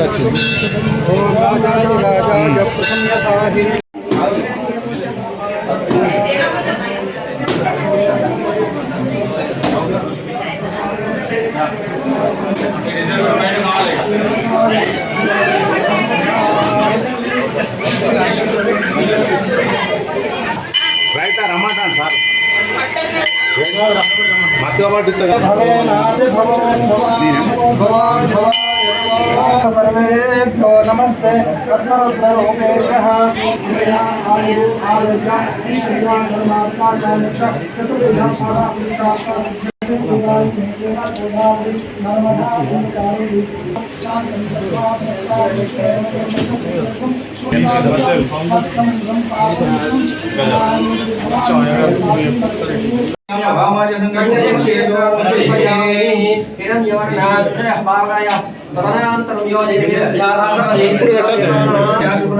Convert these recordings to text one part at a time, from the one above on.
వచ్చింది రైతా రాజాయ రమ్మంటాను సార్ सर्वेभ्यो नमस्ते कर्तरुद्ररूपेभ्यः ఈశ్వర్య ధర్మాత్మాకాంక్ష చతుర్విధ తదనంతరం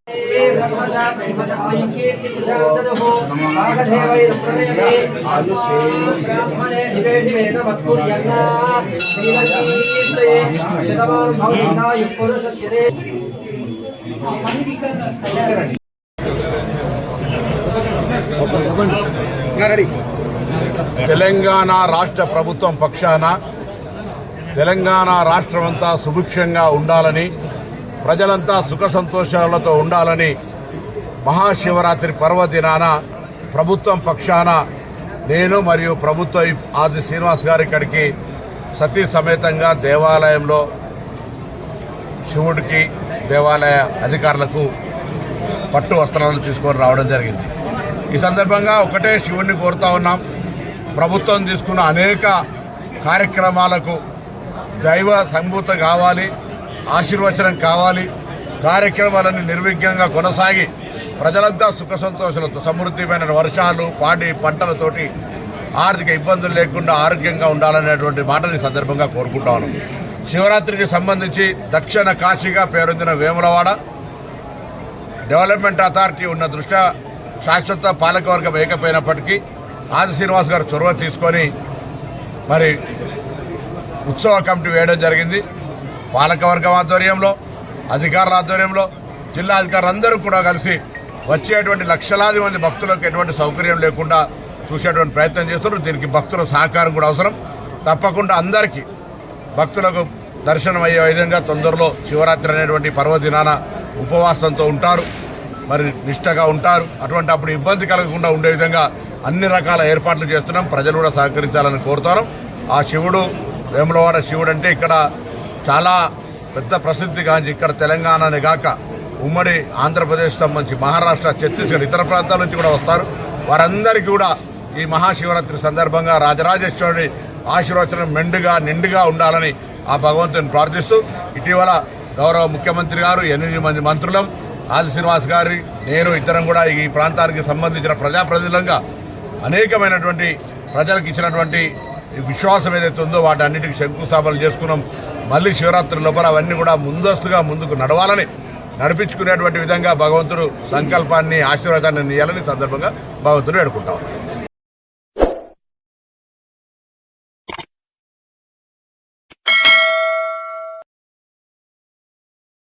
తెలంగాణ రాష్ట్ర ప్రభుత్వం పక్షాన తెలంగాణ రాష్ట్రమంతా సుభిక్షంగా ఉండాలని ప్రజలంతా సుఖ సంతోషాలతో ఉండాలని మహాశివరాత్రి పర్వదినాన ప్రభుత్వం పక్షాన నేను మరియు ప్రభుత్వ ఆది శ్రీనివాస్ గారి ఇక్కడికి సతీ సమేతంగా దేవాలయంలో శివుడికి దేవాలయ అధికారులకు పట్టు వస్త్రాలను తీసుకొని రావడం జరిగింది. ఈ సందర్భంగా ఒకటే శివుణ్ణి కోరుతా ఉన్నాం. ప్రభుత్వం తీసుకున్న అనేక కార్యక్రమాలకు దైవ సంభూత కావాలి ఆశీర్వచనం కావాలి కార్యక్రమాలన్నీ నిర్విఘ్నంగా కొనసాగి ప్రజలంతా సుఖ సంతోషాలతో సమృద్ధిమైన వర్షాలు పాడి పంటలతోటి ఆర్థిక ఇబ్బందులు లేకుండా ఆరోగ్యంగా ఉండాలనేటువంటి మాటని సందర్భంగా కోరుకుంటాను శివరాత్రికి సంబంధించి దక్షిణ కాశీగా పేరొందిన వేములవాడ డెవలప్మెంట్ అథారిటీ ఉన్న దృష్ట్యా శాశ్వత పాలకవర్గం వేయకపోయినప్పటికీ ఆది శ్రీనివాస్ గారు చొరవ తీసుకొని మరి ఉత్సవ కమిటీ వేయడం జరిగింది. పాలకవర్గం ఆధ్వర్యంలో అధికారుల ఆధ్వర్యంలో జిల్లా అధికారులందరూ కూడా కలిసి వచ్చేటువంటి లక్షలాది మంది భక్తులకు ఎటువంటి సౌకర్యం లేకుండా చూసేటువంటి ప్రయత్నం చేస్తున్నారు దీనికి భక్తుల సహకారం కూడా అవసరం. తప్పకుండా అందరికీ భక్తులకు దర్శనం అయ్యే విధంగా తొందరలో శివరాత్రి అనేటువంటి పర్వదినాన ఉపవాసంతో ఉంటారు. మరి నిష్టగా ఉంటారు. అటువంటి అప్పుడు ఇబ్బంది కలగకుండా ఉండే విధంగా అన్ని రకాల ఏర్పాట్లు చేస్తున్నాం. ప్రజలు కూడా సహకరించాలని కోరుతాను ఆ శివుడు వేములవాడ శివుడు అంటే ఇక్కడ చాలా పెద్ద ప్రసిద్ధిగాంచి ఇక్కడ తెలంగాణనే కాక ఉమ్మడి ఆంధ్రప్రదేశ్ సంబంధించి మహారాష్ట్ర ఛత్తీస్గఢ్ ఇతర ప్రాంతాల నుంచి కూడా వస్తారు. వారందరికీ కూడా ఈ మహాశివరాత్రి సందర్భంగా రాజరాజేశ్వరుడి ఆశీర్వచనం మెండుగా నిండుగా ఉండాలని ఆ భగవంతుని ప్రార్థిస్తూ ఇటీవల గౌరవ ముఖ్యమంత్రి గారు ఎనిమిది మంది మంత్రులం ఆది శ్రీనివాస్ గారి నేను ఇద్దరం కూడా ఈ ప్రాంతానికి సంబంధించిన ప్రజాప్రతినిధులంగా అనేకమైనటువంటి ప్రజలకు ఇచ్చినటువంటి విశ్వాసం ఏదైతే ఉందో వాటి అన్నిటికీ శంకుస్థాపనలు చేసుకున్నాం. మళ్ళీ శివరాత్రి లోపల అవన్నీ కూడా ముందస్తుగా ముందుకు నడవాలని నడిపించుకునేటువంటి విధంగా భగవంతుడు సంకల్పాన్ని ఆశీర్వాదాన్ని ఇవ్వాలని సందర్భంగా భగవంతుడు వేడుకుంటాం